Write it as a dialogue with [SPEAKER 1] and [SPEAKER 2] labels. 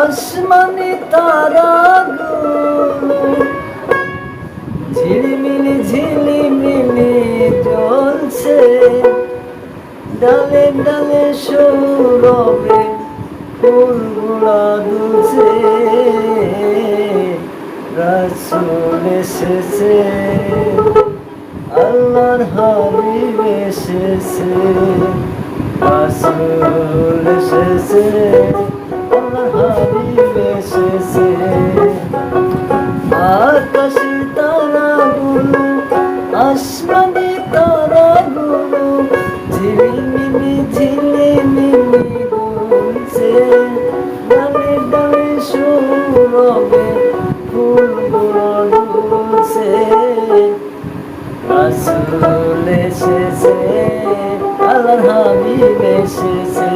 [SPEAKER 1] আসমানে তারাগুলো ঝিলিমিলি ঝিলিমিলি জ্বলছে ডালে ডালে সৌরভে ফুলগুলা দুলছে। রাসুল এসেছে। আল্লাহর হাবিব এসেছে। রাসুল এসেছে। আল্লাহর এসেছে। আকাশে তারাগুলো, আসমানে তারাগুলো, ঝিলিমিলি ঝিলিমিলি দুলছে ডালে ডালে সৌরভে ফুলগুলো দুলছে রাসূল এসেছে, আল্লাহর হাবিব এসেছে।